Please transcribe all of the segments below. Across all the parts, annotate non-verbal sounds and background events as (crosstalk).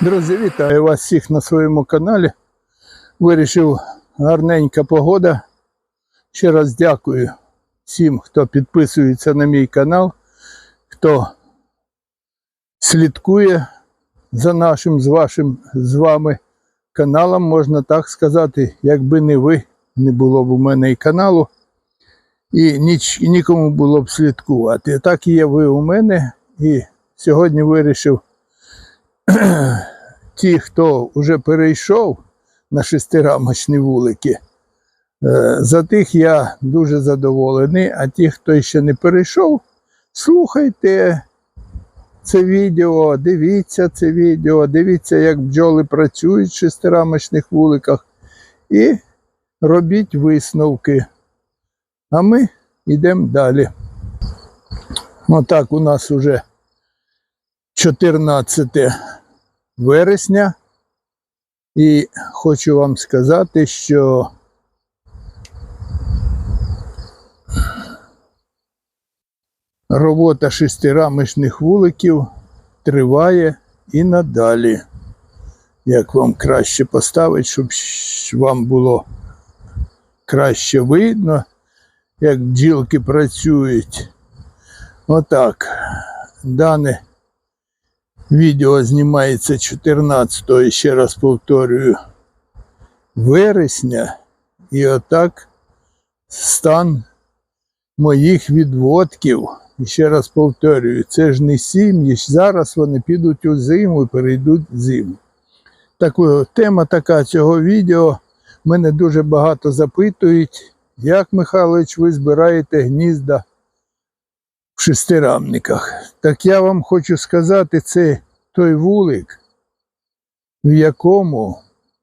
Друзі, вітаю вас всіх на своєму каналі. Вирішив гарненька погода. Ще раз дякую всім, хто підписується на мій канал, хто слідкує за нашим з вашим з вами каналом, можна так сказати, якби не ви, не було б у мене і каналу, і ніч, і нікому було б слідкувати. Так і є ви у мене. І сьогодні вирішив (clears throat) ті, хто вже перейшов на шестирамочні вулики, е, за тих я дуже задоволений, а ті, хто ще не перейшов, слухайте це відео, дивіться це відео, дивіться, як бджоли працюють в шестирамочних вуликах і робіть висновки. А ми йдемо далі. Отак у нас уже 14 вересня. І хочу вам сказати, що робота шестирамочних вуликів триває і надалі. Як вам краще поставити, щоб вам було краще видно, як бджілки працюють. Отак. Дане Відео знімається 14, і ще раз повторюю, вересня. І отак стан моїх відводків. Ще раз повторюю, це ж не сім'ї, зараз вони підуть у зиму і перейдуть зиму. Так, тема така цього відео. Мене дуже багато запитують, як, Михайлович, ви збираєте гнізда в шестирамниках. Так я вам хочу сказати, це той вулик, в якому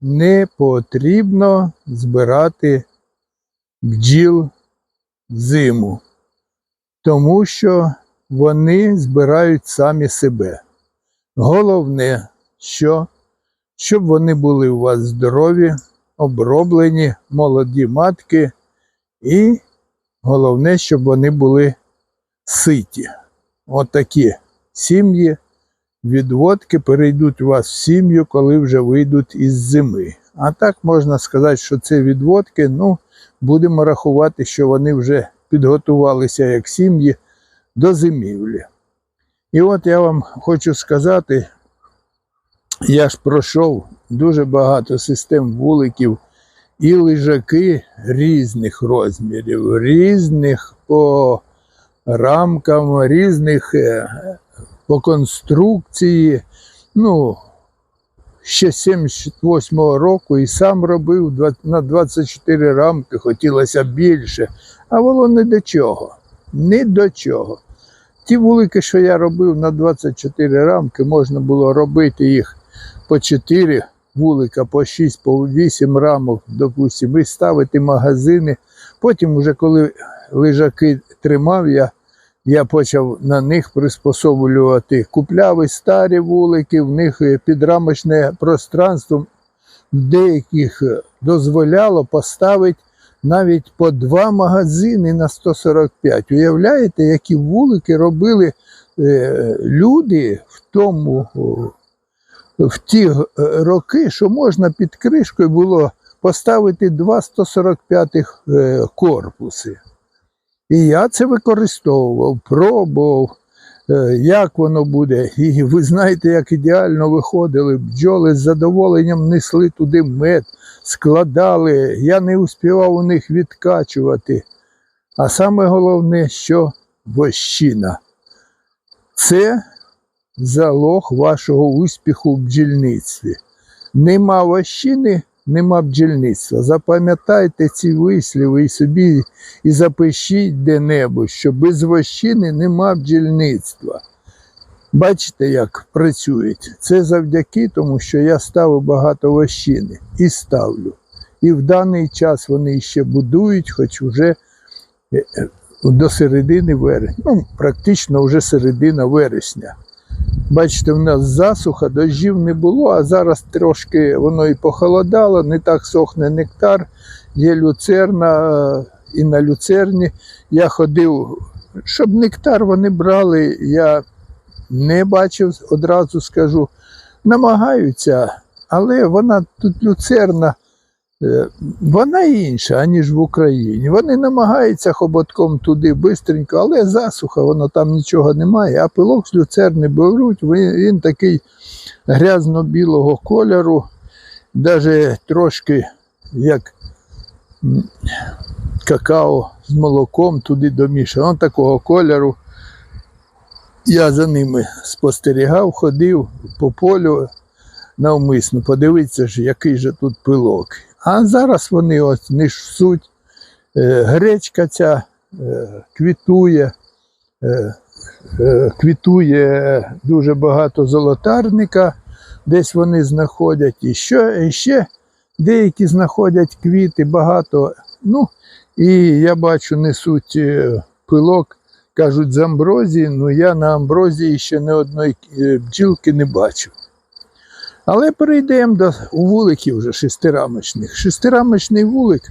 не потрібно збирати бджіл зиму, тому що вони збирають самі себе. Головне, що щоб вони були у вас здорові, оброблені, молоді матки, і головне, щоб вони були ситі. Отакі сім'ї, відводки перейдуть у вас в сім'ю, коли вже вийдуть із зими. А так можна сказати, що це відводки, ну, будемо рахувати, що вони вже підготувалися як сім'ї до зимівлі. І от я вам хочу сказати, я ж пройшов дуже багато систем вуликів і лежаки різних розмірів, різних по рамкам, різних е, по конструкції. Ну, ще 78-го року і сам робив на 24 рамки, хотілося більше, а воно не до чого. Ні до чого. Ті вулики, що я робив на 24 рамки, можна було робити їх по 4 вулика, по 6, по 8 рамок, допустимо, і ставити магазини. Потім, вже коли лежаки тримав, я, я почав на них приспособлювати. Купляв старі вулики, в них підрамочне пространство деяких дозволяло поставити навіть по два магазини на 145. Уявляєте, які вулики робили е, люди в тому, в ті е, роки, що можна під кришкою було поставити два 145 е, корпуси. І я це використовував, пробував, е, як воно буде. І ви знаєте, як ідеально виходили. Бджоли з задоволенням несли туди мед, складали. Я не успівав у них відкачувати. А саме головне, що вощина. Це залог вашого успіху в бджільництві. Нема вощини, нема бджільництва. Запам'ятайте ці висліви і собі і запишіть де-небудь, що без вощини нема бджільництва. Бачите, як працюють. Це завдяки тому, що я ставив багато вощини і ставлю. І в даний час вони ще будують, хоч вже е, е, до середини вересня, ну, практично вже середина вересня. Бачите, в нас засуха, дощів не було, а зараз трошки воно і похолодало, не так сохне нектар, є люцерна, е, і на люцерні я ходив, щоб нектар вони брали, я не бачив, одразу скажу. намагаються, але вона тут люцерна, вона інша, аніж в Україні. Вони намагаються хоботком туди бистренько, але засуха, воно там нічого немає. А пилок з люцерни беруть, він, він такий грязно-білого кольору, навіть трошки як какао з молоком туди домішано. Он такого кольору. Я за ними спостерігав, ходив по полю навмисно, подивитися ж, який же тут пилок. А зараз вони ось несуть. Е, Гречка ця е, квітує, е, квітує дуже багато золотарника, десь вони знаходять. І що, і ще деякі знаходять квіти, багато. Ну, і я бачу, несуть пилок, кажуть, з амброзії. Ну я на амброзії ще не одної бджілки не бачив. Але перейдемо до вуликів вже шестирамочних. Шестирамочний вулик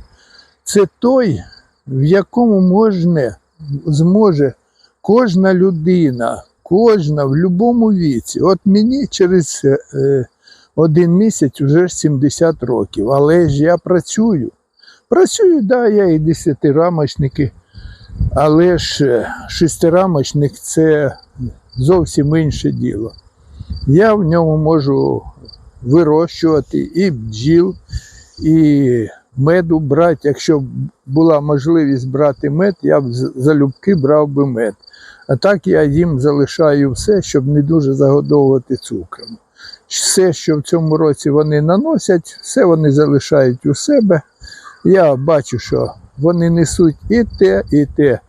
це той, в якому можна, зможе кожна людина, кожна в будь-якому віці. От мені через е, один місяць вже 70 років, але ж я працюю. Працюю, да, я і десятирамочники, але ж е, шестирамочник це зовсім інше діло. Я в ньому можу вирощувати і бджіл, і меду брати. Якщо б була можливість брати мед, я б залюбки брав би мед. А так я їм залишаю все, щоб не дуже загодовувати цукром. Все, що в цьому році вони наносять, все вони залишають у себе. Я бачу, що вони несуть і те, і те.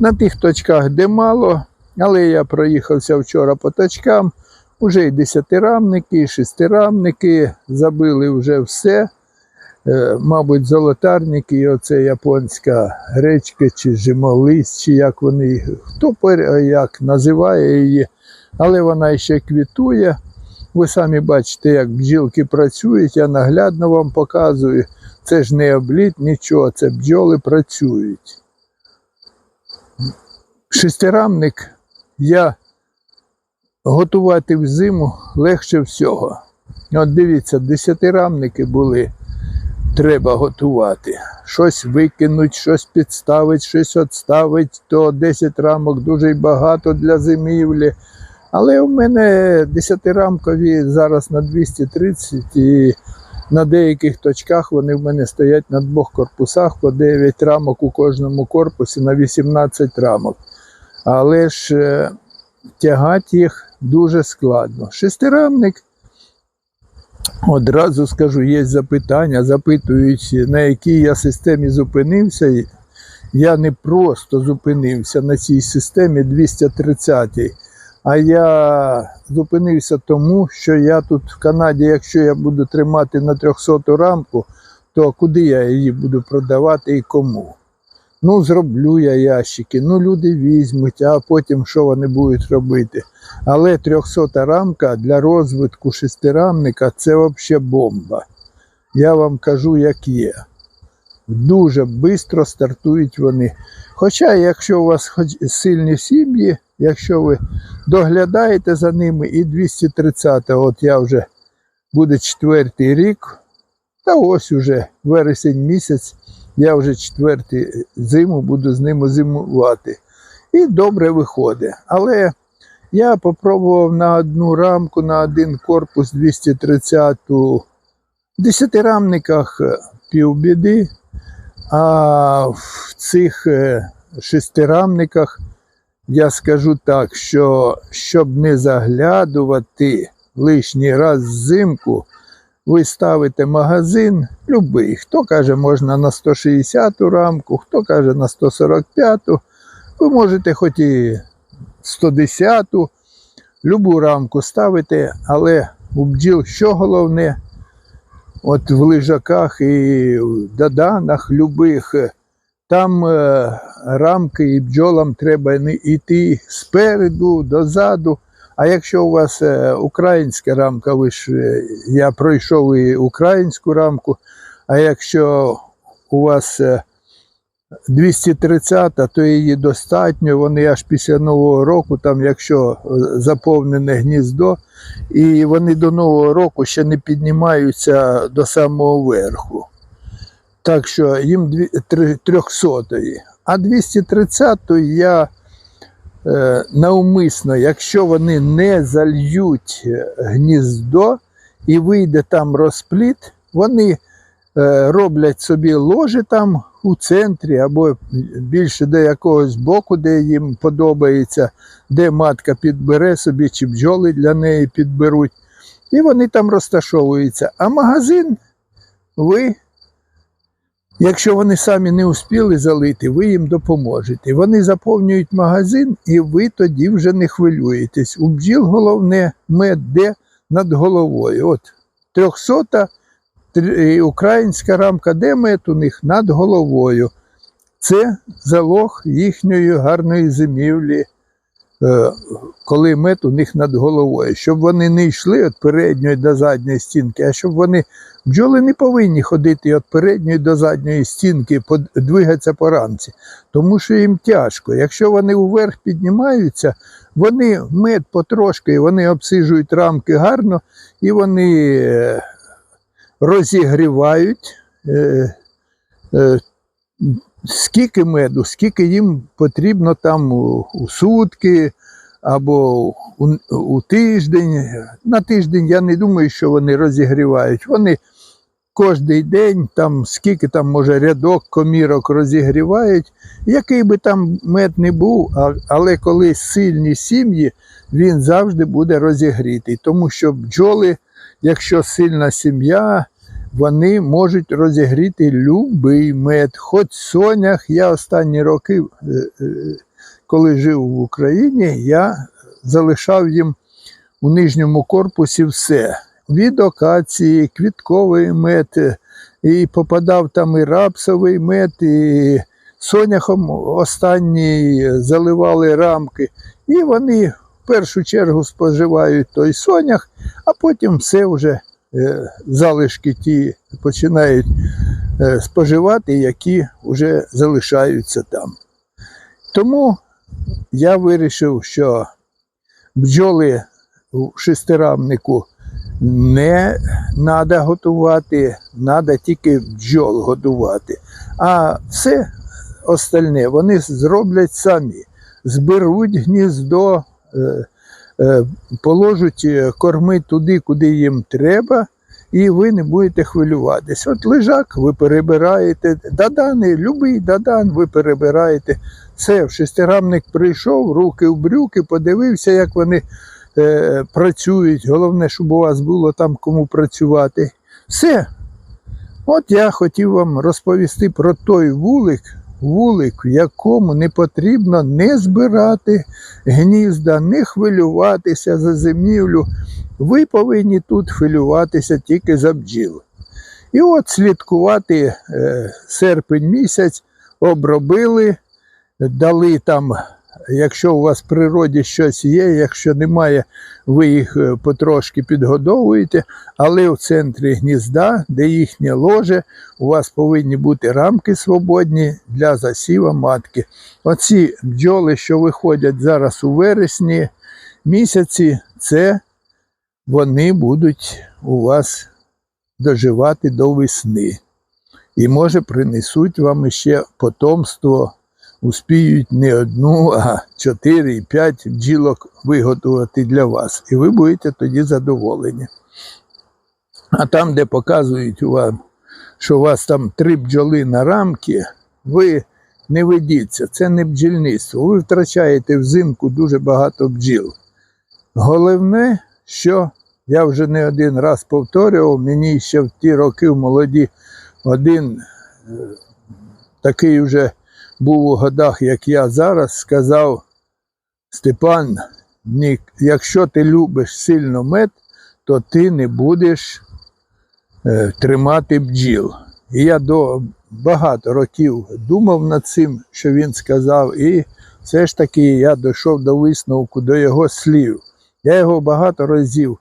На тих точках, де мало, але я проїхався вчора по точкам. Уже і десятирамники, і шестирамники забили вже все. Е, Мабуть, золотарники, і оце японська гречка чи жимолист, чи як вони, хто як називає її, але вона ще квітує. Ви самі бачите, як бджілки працюють, я наглядно вам показую. Це ж не обліт, нічого, це бджоли працюють. Шестирамник я готувати в зиму легше всього. От дивіться, десятирамники були, треба готувати. Щось викинуть, щось підставить, щось відставить, то 10 рамок дуже багато для зимівлі. Але у мене десятирамкові зараз на 230 і на деяких точках вони в мене стоять на двох корпусах по 9 рамок у кожному корпусі на 18 рамок. Але ж е, тягати їх дуже складно. Шестирамник, одразу скажу, є запитання, запитують, на якій я системі зупинився. Я не просто зупинився на цій системі 230 а я зупинився тому, що я тут в Канаді, якщо я буду тримати на 300 рамку, то куди я її буду продавати і кому? Ну, зроблю я ящики, ну люди візьмуть, а потім що вони будуть робити. Але 300 рамка для розвитку шестирамника це взагалі бомба. Я вам кажу, як є. Дуже швидко стартують вони. Хоча, якщо у вас сильні сім'ї, якщо ви доглядаєте за ними, і 230, от я вже буде четвертий рік, та ось уже вересень місяць, я вже четвертий зиму буду з ними зимувати. І добре виходить. Але я попробував на одну рамку, на один корпус 230 в десятирамниках півбіди, а в цих е, шестирамниках я скажу так, що щоб не заглядувати лишній раз взимку, ви ставите магазин любий. Хто каже, можна на 160 рамку, хто каже на 145. Ви можете хоч і 110, любу рамку ставити, але у бджіл що головне? От в лежаках і в доданах любих, там е, рамки і бджолам треба йти спереду, дозаду. А якщо у вас е, українська рамка, ви ж е, я пройшов і українську рамку, а якщо у вас е, 230, то її достатньо. Вони аж після Нового року, там, якщо е, заповнене гніздо, і вони до Нового року ще не піднімаються до самого верху. Так що їм 300. А 230 я е, навмисно, якщо вони не зальють е, гніздо і вийде там розпліт, вони е, роблять собі ложі там у центрі або більше до якогось боку, де їм подобається, де матка підбере собі, чи бджоли для неї підберуть. І вони там розташовуються. А магазин ви, якщо вони самі не успіли залити, ви їм допоможете. Вони заповнюють магазин, і ви тоді вже не хвилюєтесь. У бджіл головне мед де над головою. От 300 українська рамка, де мед у них над головою. Це залог їхньої гарної зимівлі, е, коли мед у них над головою. Щоб вони не йшли від передньої до задньої стінки, а щоб вони бджоли не повинні ходити від передньої до задньої стінки, двигатися по рамці, тому що їм тяжко. Якщо вони вверх піднімаються, вони мед потрошки, вони обсижують рамки гарно і вони. е, розігрівають е, скільки меду, скільки їм потрібно там у, сутки або у, у тиждень. На тиждень я не думаю, що вони розігрівають. Вони кожний день, там скільки там може рядок комірок розігрівають, який би там мед не був, але коли сильні сім'ї, він завжди буде розігрітий, тому що бджоли якщо сильна сім'я, вони можуть розігріти любий мед. Хоч сонях, я останні роки, е, е, коли жив в Україні, я залишав їм у нижньому корпусі все. Від окації, квітковий мед, е, і попадав там і рапсовий мед, і соняхом останній заливали рамки. І вони в першу чергу споживають той сонях, а потім все вже залишки ті починають е, споживати, які вже залишаються там. Тому я вирішив, що бджоли у шестирамнику не треба готувати, треба тільки бджол годувати. А все остальне вони зроблять самі. Зберуть гніздо, е, положать е, корми туди, куди їм треба, і ви не будете хвилюватись. От лежак ви перебираєте, дадани, любий дадан ви перебираєте. Все, шестирамник прийшов, руки в брюки, подивився, як вони е, працюють. Головне, щоб у вас було там кому працювати. Все. От я хотів вам розповісти про той вулик, вулик, в якому не потрібно не збирати гнізда, не хвилюватися за зимівлю. Ви повинні тут хвилюватися тільки за бджіл. І от слідкувати е, серпень місяць, обробили, дали там, якщо у вас в природі щось є, якщо немає, ви їх е, потрошки підгодовуєте, але в центрі гнізда, де їхнє ложе, у вас повинні бути рамки свободні для засіва матки. Оці бджоли, що виходять зараз у вересні місяці, це вони будуть у вас доживати до весни. І може принесуть вам ще потомство, успіють не одну, а чотири і п'ять бджілок виготовити для вас. І ви будете тоді задоволені. А там, де показують вам, що у вас там три бджоли на рамки, ви не ведіться, це не бджільництво. Ви втрачаєте взимку дуже багато бджіл. Головне, що я вже не один раз повторював, мені ще в ті роки в молоді один е, такий вже був у годах, як я зараз, сказав Степан, якщо ти любиш сильно мед, то ти не будеш е, тримати бджіл. І я до багато років думав над цим, що він сказав, і все ж таки я дійшов до висновку до його слів. Я його багато разів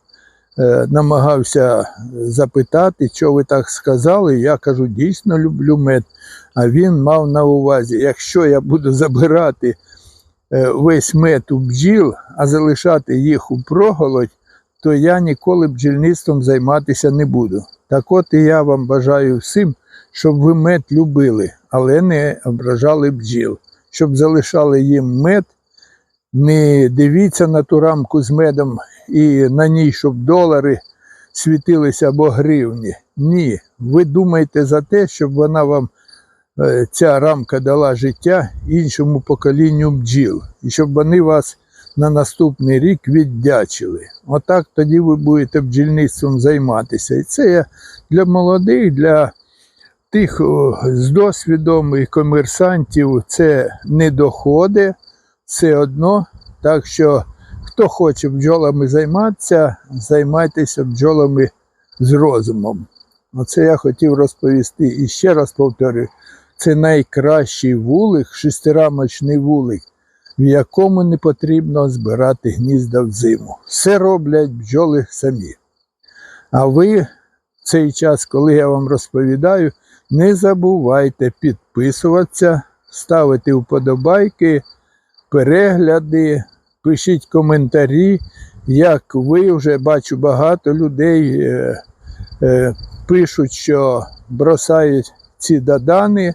намагався запитати, що ви так сказали. Я кажу, дійсно люблю мед. А він мав на увазі, якщо я буду забирати е, весь мед у бджіл, а залишати їх у проголодь, то я ніколи бджільництвом займатися не буду. Так от і я вам бажаю всім, щоб ви мед любили, але не ображали бджіл, щоб залишали їм мед. Не дивіться на ту рамку з медом і на ній, щоб долари світилися або гривні. Ні, ви думайте за те, щоб вона вам е, ця рамка дала життя іншому поколінню бджіл, і щоб вони вас на наступний рік віддячили. Отак тоді ви будете бджільництвом займатися. І це я для молодих, для тих з досвідом і комерсантів це не доходить все одно. Так що, хто хоче бджолами займатися, займайтеся бджолами з розумом. Оце я хотів розповісти. І ще раз повторюю, це найкращий вулик, шестирамочний вулик, в якому не потрібно збирати гнізда взиму. Все роблять бджоли самі. А ви в цей час, коли я вам розповідаю, не забувайте підписуватися, ставити вподобайки, перегляди, пишіть коментарі. Як ви вже бачу, багато людей е, е, пишуть, що бросають ці додани.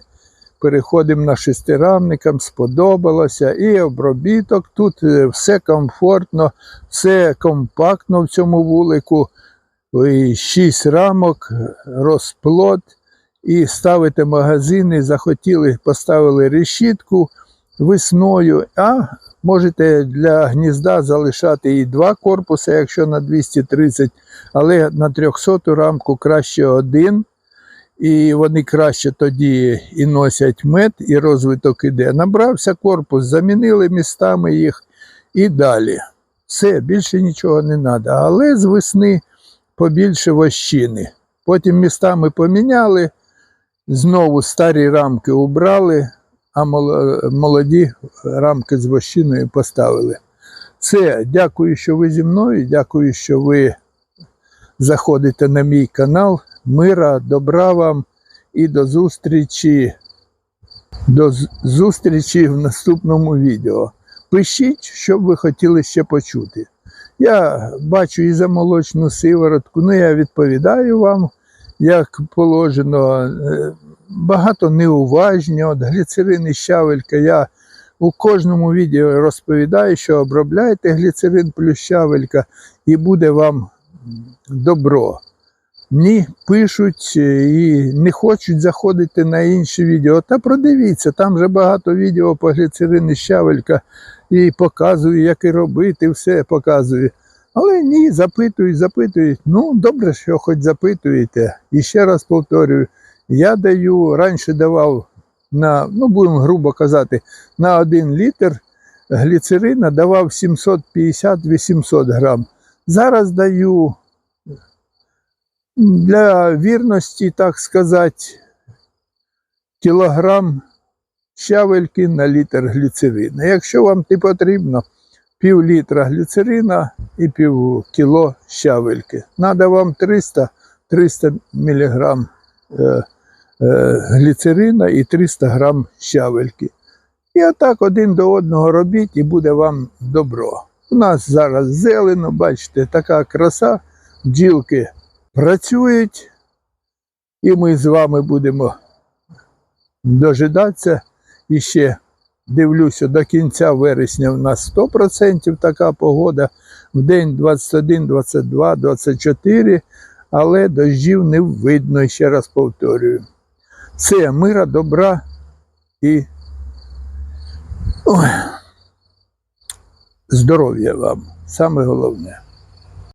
Переходимо на шестирамникам, сподобалося. І обробіток. Тут е, все комфортно, все компактно в цьому вулику. І Шість рамок, розплод. І ставите магазини, захотіли, поставили решітку весною, а можете для гнізда залишати і два корпуси, якщо на 230, але на 300 рамку краще один. І вони краще тоді і носять мед, і розвиток іде. Набрався корпус, замінили містами їх і далі. Все, більше нічого не треба. Але з весни побільше вощини. Потім містами поміняли, знову старі рамки убрали, а молоді рамки з вощиною поставили. Все, дякую, що ви зі мною. Дякую, що ви заходите на мій канал. Мира, добра вам і до зустрічі. До зустрічі в наступному відео. Пишіть, що б ви хотіли ще почути. Я бачу і за молочну сиворотку, ну я відповідаю вам, як положено. Багато неуважні, от гліцерин і щавелька. Я у кожному відео розповідаю, що обробляйте гліцерин плюс щавелька і буде вам добро. Ні, пишуть е, і не хочуть заходити на інші відео. Та продивіться, там вже багато відео по гліцерин і щавелька і показую, як і робити, все показую. Але ні, запитують, запитують. Ну, добре, що хоч запитуєте. І ще раз повторюю, я даю, раніше давав на, ну будемо грубо казати, на один літр гліцерина давав 750-800 грам. Зараз даю для вірності, так сказати, кілограм щавельки на літр гліцерина. Якщо вам не потрібно пів літра гліцерина і пів кіло щавельки. Надо вам 300, 300 мг е, е, гліцерина і 300 грам щавельки. І отак один до одного робіть, і буде вам добро. У нас зараз зелено, бачите, така краса, бджілки працюють, і ми з вами будемо дожидатися. І ще дивлюся, до кінця вересня в нас 100% така погода. В день 21, 22, 24, але дощів не видно, ще раз повторюю. Це мира, добра і здоров'я вам. Саме головне.